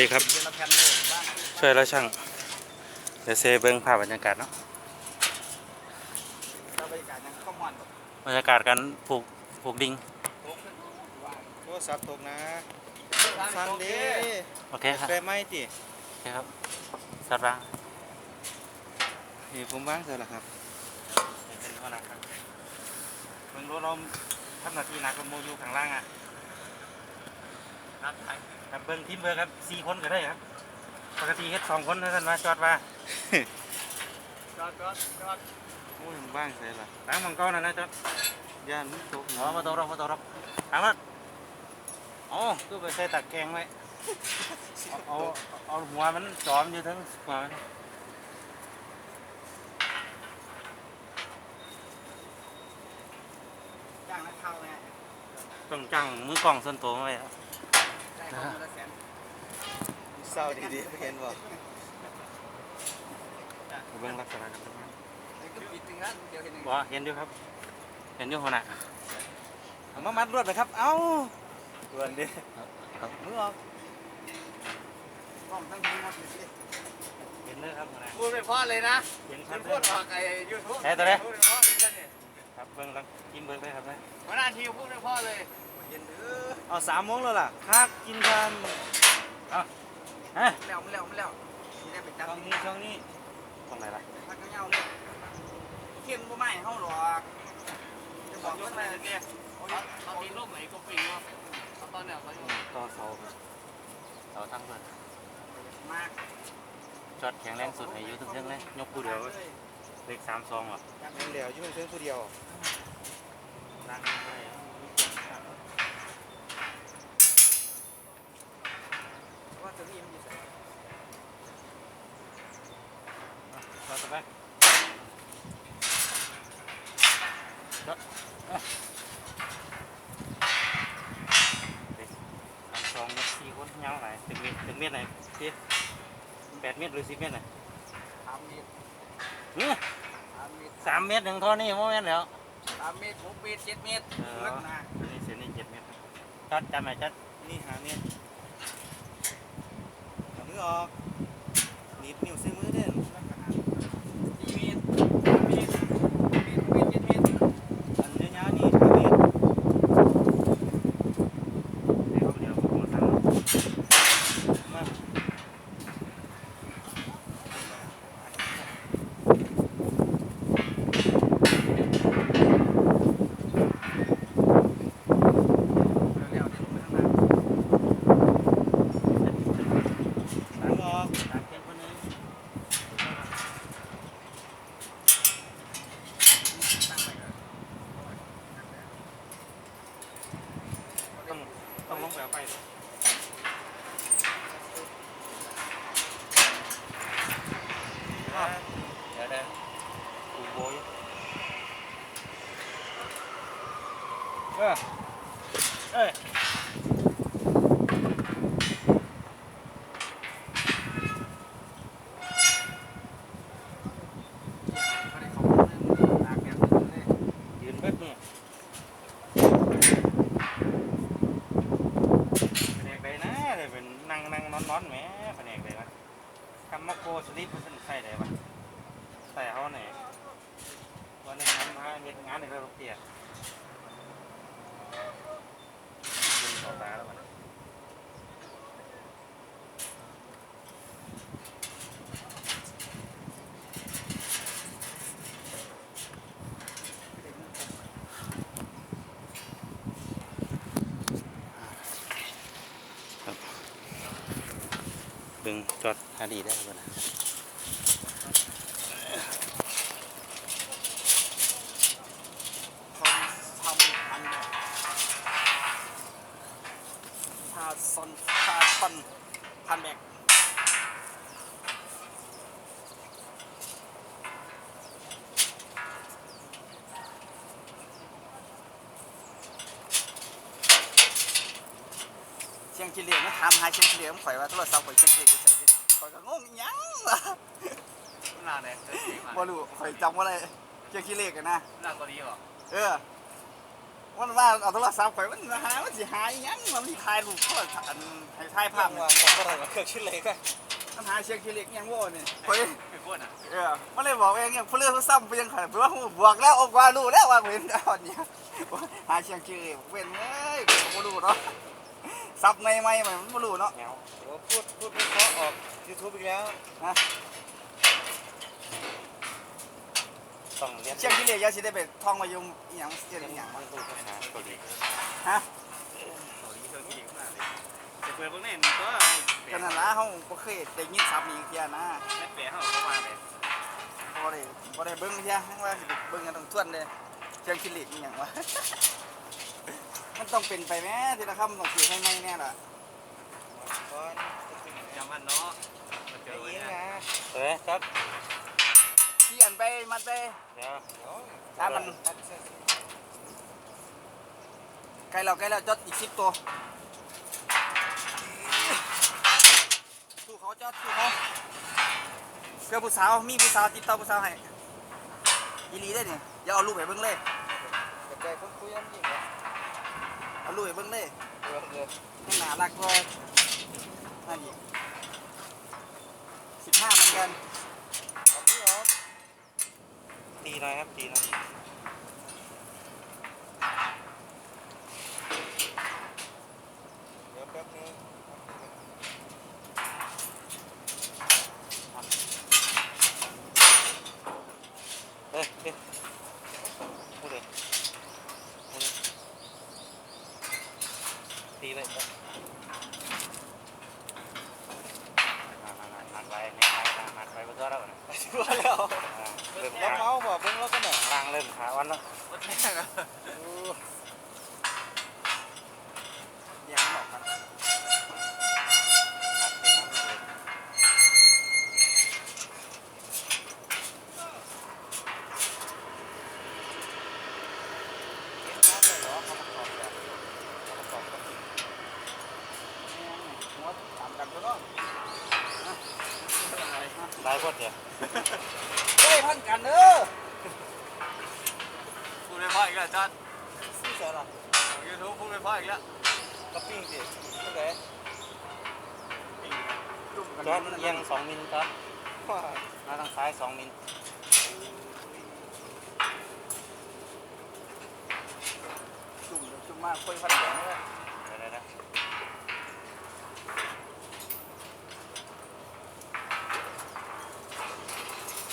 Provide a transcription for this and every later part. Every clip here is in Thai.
ดีครับเดือนละแผ่นเลยบ้างช่วยแล้วช่าง เดี๋ยวเซเบิ้งภาพบรรยากาศเนาะถ้าบรรยากาศยังเข้ามันแบบบรรยากาศการผูกผูกดิงโทรศัพท์ตกนะสั่นเด้โอเคครับได้ไหมติโอเคครับสัตว์บ้างนี่ผมว่างเสร็จแล้วครับเป็นข้อหนักครับเบิ้งรถเราทำหน้าที่หนักกับโมอยู่ข้างล่างอะนัดไทย ครับเบิ้งทีมเบอร์ครับสี่คนก็ได้ครับ ปกติเฮ็ดสองคนเท่านั้นมาจอดว่าจอดจอดจอดโอ้ยผมว่างเสร็จแล้วล้างมังกรนะนะจอดย่านมันตกอ๋อมาตกรับมาตกรับถามว่าอ๋อคือไปใส่ตักแกงไว้เอาเอาเอาหัวมันจอมอยู่ทั้งหัวมันจ้างนักเข้าไงต้องจังมือกล้องส่วนตัวมาไว้ครับได้ของค นะแสนเศร้าดีๆไม่เห็นบ่เบื้องลักษณะกันครับนี่ก็ปิดถึงนั้นเดี๋ยวเห็นหนึ่งบ่เห็นอยู่ครับ เห็นอยู่หัวหน้าเอามามัดรวดเลยครับ เอ้าด่วนดิครับมือออกกล้องตั้งทีหมดเลยสิเห็นเลยครับหัวหน้าพูดไม่พอเลยนะเห็นชัดพูดออกไอ้ยูทูบแพ้ตัวเนะเนี่ยครับเบื้องลักกินเบื้องเลยครับเลยหัวหน้าทีพูดไม่พอเลย เย็นเด้อเอาสามโมงแล้วล่ะพักกินกันฮะแล้วมันแล้วมันแล้วนี่ได้ไปจับช่องที่นี้ช่องนี้ตรงไหนล่ะพักเงาๆเลยเข้มก็ไม่เข้าหรอกจะบอกว่าอะไรเนี่ยตอนนี้โลกไหนก็ปีวะตอนเนี้ยเขาอยู่ต่อเสาเสาทั้งเพื่อนมากจอดแข็งแรงสุดให้อยู่ทุกเรื่องเลยยกผู้เดียวเลขสามสองเหรอยังเหลียวอยู่เพิ่งผู้เดียวนั่งได้ว่าจะรีบมันอยู่ไหนต่อไปจอดสามสองสี่คนยาวไหนถึงเมตรถึงเมตรไหนพี่แปดเมตรหรือสิบเมตรไหนสามเมตรสามเมตรหนึ่งเท่านี้โมเมตรแล้วสามเมตรหกเมตรเจ็ดเมตรเออนะอันนี้เส้นนี้เจ็ดเมตรจัดจำไหมจัดนี่หาเนี่ย ออกนิดนิ้วใส่มือเด้อ ลักษณะสี่เมตรห้าเมตรหกเมตรหกเมตรเจ็ดเมตร อันยาวๆนี่หาเนี่ย เดี๋ยวเดี๋ยวผมสั่ง มา เร็วๆเดี๋ยวลงไปข้างล่าง มือออก ตามเพียงคนนึง ตั้งไปเลย ต้องต้องลงแบบไปเดี๋ยวเดี๋ยวกูโบย เออ เอ้ย ไม่ได้เข้ามาเลยตากแดดเลย ยืนเบิดเนี่ยแผนกใดนะได้เป็นนั่ งนั่งนอนนอนแหมแผนกใดวะคำมาโกสลิปมันใส่ได้ปะใส่เขาไหนวันนี้ทำมาเฮ็ดงานในระบบเตียนณต่อตาแล้วมัน ดึงจอดฮาดีได้ป่นะทำทำอันชาซอนชาซอนพันแบก เชียงชิลีมันทำหาเชียงชิลีมันข่อยว่าโทรศัพท์ข่อยเชียงชิลีข่อยข่อยก็งงอิหยังวะนานเลยบ่รู้ข่อยจำว่าอะไรเชียงชิลีกันนะนานกว่านี้หรอเออโอ้มันว่าเอาโทรศัพท์ข่อยมันหามันสิหาอีหยังมันสิถ่ายรูปโทรศัพท์อันให้ถ่ายภาพพเนี่ว่ายขอะไรเครื่องชิ้นเล็กอะมันหาเชียงคิเล็กยังโว้นี่ข่อยไอ้พวกน่ะเออมันเลยบอกเองอย่างเพื่อนซ้ำไปยังไงเพราะว่าบวกแล้วออกว่ารู้แล้วว่าเว้นเอาเนี่ยหาเชียงคิเล็กเว้นเอ้ยไม่รู้เนาะ ซับในไม่มันไม่รู้เนาะเงาโอ้พูดพูดไม่เพราะออกยูทูบอีกแล้วต้องเรียนเชียงคิเล็กยาสิได้ไปท่องมายุมอีหยังเสียอีหยังมันตู้ภาษาเกาหลีฮะเกาหลีเกาหลีมากเลยจะเปิดพวกนี้ก็ขนาดนั้นเขาบ่เคยได้ยินซับนี้เทียนะไม่แปลเขาเข้ามาเลยบ่ได้บ่ได้เบิ่งเทียว่าสิเบิ่งกันต้องทวนเลยเชียงคิเล็กอีหยังวะ มันต้องเป็นไปแม่ทีละคำต้องเสียให้ไม่แน่ล่ะก่อนจำมันเนาะมาเจเดี๋ยอวไว้เองนะนะเฮ้ยครับที่อันไปมันไปเดี๋ยวเดี๋ยวถ้ามันตัดเส้นใกล้แล้วใกล้แล้วจดอีกสิบตัวสู้เขาจดสู้เขาเพื่อผู้สาวมีผู้สาวติดต่อผู้สาวให้ยีรีได้เนี่ยอย่าเอารูปไปเบิ่งเลยกระจายคนคุยกันยิ่งนะ เอารูปไปเบิ่งเลยเดี๋ยวเดี๋ยวให้หนารักกว่านั่นอีกสิบห้าเหมือนกันตอนนี้เหรอตีหน่อยครับตีหน่อยเดี๋ยวแป๊บนึงเฮ้ยเฮ้ยพูดเลยพูดเลย ตีเลยมามามามัดไว้ไม่ใช่มัดไว้บนตัวแล้วนะตัวแล้วเริ่มแล้วขาเมาบอกเพิ่งแล้วก็หน่อยล่างเริ่มขาวันแล้ว วัดแม่ก็ อย่าบอกกัน มัดไปน้ำเลย เห็นน้ำเลยเหรอเขามาขอบแบบเขามาขอบก็จริง หัวตามกันก็ต้อง ได้พอดเดียว เฮ้ยพันกันเด้อ พูดไม่พออีกแล้ว จัดซื้อเสร็จละยูทูบพูดไม่พออีกแล้วกระปิ้งสิเท่าไหร่จุ่มกันจอดเอียงสองมิลจอดว่ามาทางซ้ายสองมิลจุ่มจุ่มมากคุยพันกันเลยเดี๋ยวเดี๋ยวเดี๋ยว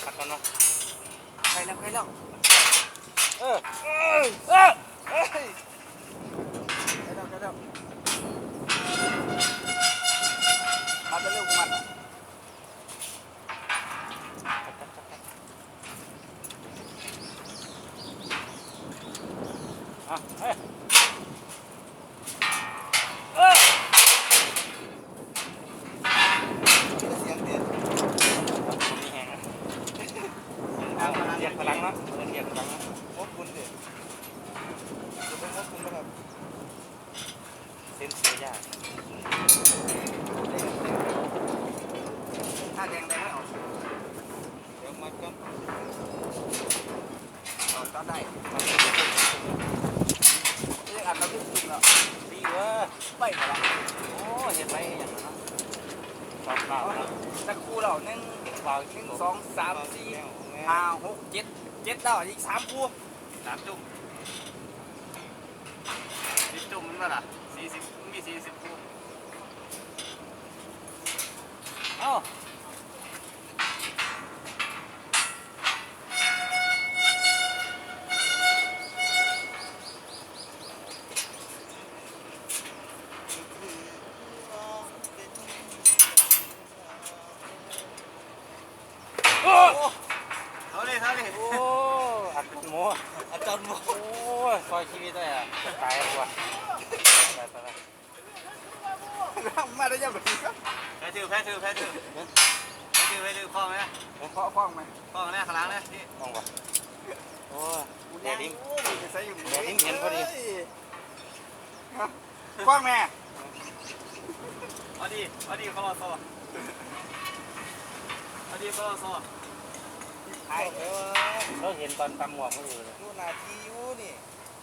พักก่อนเนาะใครแล้วใครแล้ว เออใครแล้วใครแล้วมาจะเร็วกูมัน อะเฮ้ย เสียงเด็ด ผมมีแหงอะเอาเรียกพลังเนาะเรียกพลังเนาะ งบคุณเด็ดจะเป็นงบคุณนะครับ เส้นเสียากถ้าแดงแดงไม่ออกเดี๋ยวมัดกันเอาตอนได้เรียกอันเราขึ้นจุ่มแล้วดีเว้ยไปหมดละโอ้เห็นไรอย่างนั้นเนาะชอบเปล่าเนาะตะคูเราหนึ่งเปล่าหจรินึ่งสองสามสี่ห้าหกเจ็ดเจ็ดดาวอีกสามคูสามจุ่มสิบจุ่มมันมาล่ะสี่สิบ ยี่สิบคู่เอ้าเลยเขาเลย โอ้อัดเป็นโม อาจารย์หมอ โอ้ยซอยชีวิตได้อะจะตายแล้วว่ะตายตาย มาได้ยังไงครับ แพ้ถือแพ้ถือแพ้ถือแพ้ถือแพ้ถือคล้องไหมเคาะคล้องไหมคล้องเนี่ขลังเนี่ยที่มองว่ะโอ้ยกูเดี๋แดดิ้งโอ้ยจะใส่อยู่เดี๋ยวดิ้งเห็นพอดีคล้องแม่เอาดีเอาดีเขารอโซ่เอาดีเขารอโซ่ไอ้เออเราเห็นตอนตำหมวกไม่อยู่เลยดูนาทีอยู่นี่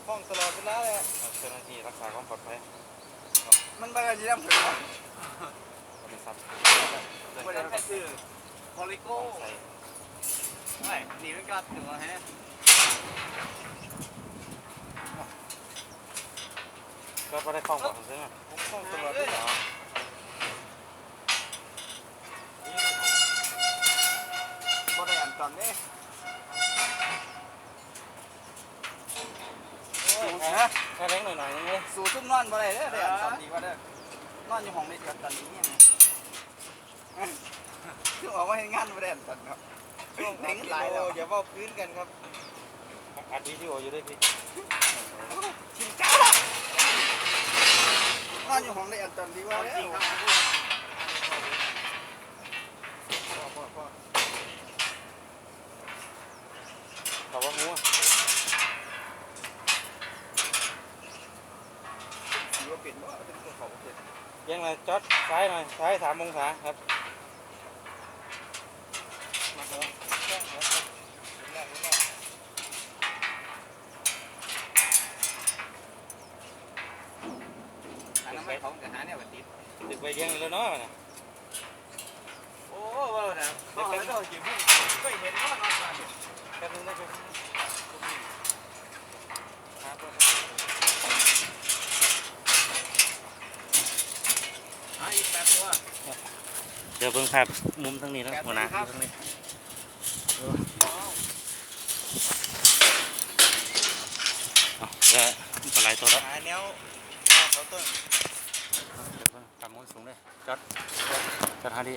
คล่องตลอดเวลาเลยเจ้าหน้าที่รักษาความปลอดภัยมันบ่ได้สินำเพิ่ นนาะบริษัทบ่ได้แค่ซื้อพอลิโก้ไม่หนีมันกัดถึงว่าฮะก็ไม่ได้คล้องบอกผมใช่ไหมผมคล่องตลอดเลยบ่ได้อันตอนนี้สูงนะแค่เล็กหน่อยๆนึงเลยสู่ซุ่มนอนบ่ได้เด้อได้อันตอนดีกว่าเด้อ นอนอยู่ห้องเล็กกันตอนนี้เนี่ยคือออกมาเฮ็ดงานบ่ได้อันตอนเนาะช่วงเด็กหลายแล้วอย่าเว้าพื้นกันครับอัดวิดีโออยู่ด้วยพี่ชิมจ้านอนอยู่ห้องได้อันตอนดีกว่าเด้จริง อ ครับพ่อพ่อพ่อ บอกว่างู สิว่าเป็นบ่เป็นคนเขาบ่เป็น ยังไง จอดซ้ายหน่อย ซ้ายสามองศาครับมาเถอะแจ้งครับเห็นแล้วเห็นแล้วอันนั้นไม่เขาจะหาเนี่ยว่าติดตึกไปเลี้ยงแล้วเนาะน่ะ โอ้ว่านะเขาเอาแล้วจิ้มก็เห็นว่านอนกันอยู่ แป๊บนึงนะพี่ หาอีกแปดตัว เดี๋ยวเบิ่งภาพมุมทางนี้นะหัวหน้าอยู่ทางนี้เอาเดี๋ยวปลาไหลตัวแล้วหาแนวเอาเขาต้นเดี๋ยวเบิ่งตามมุมสูงเลยจอดจอดหาดี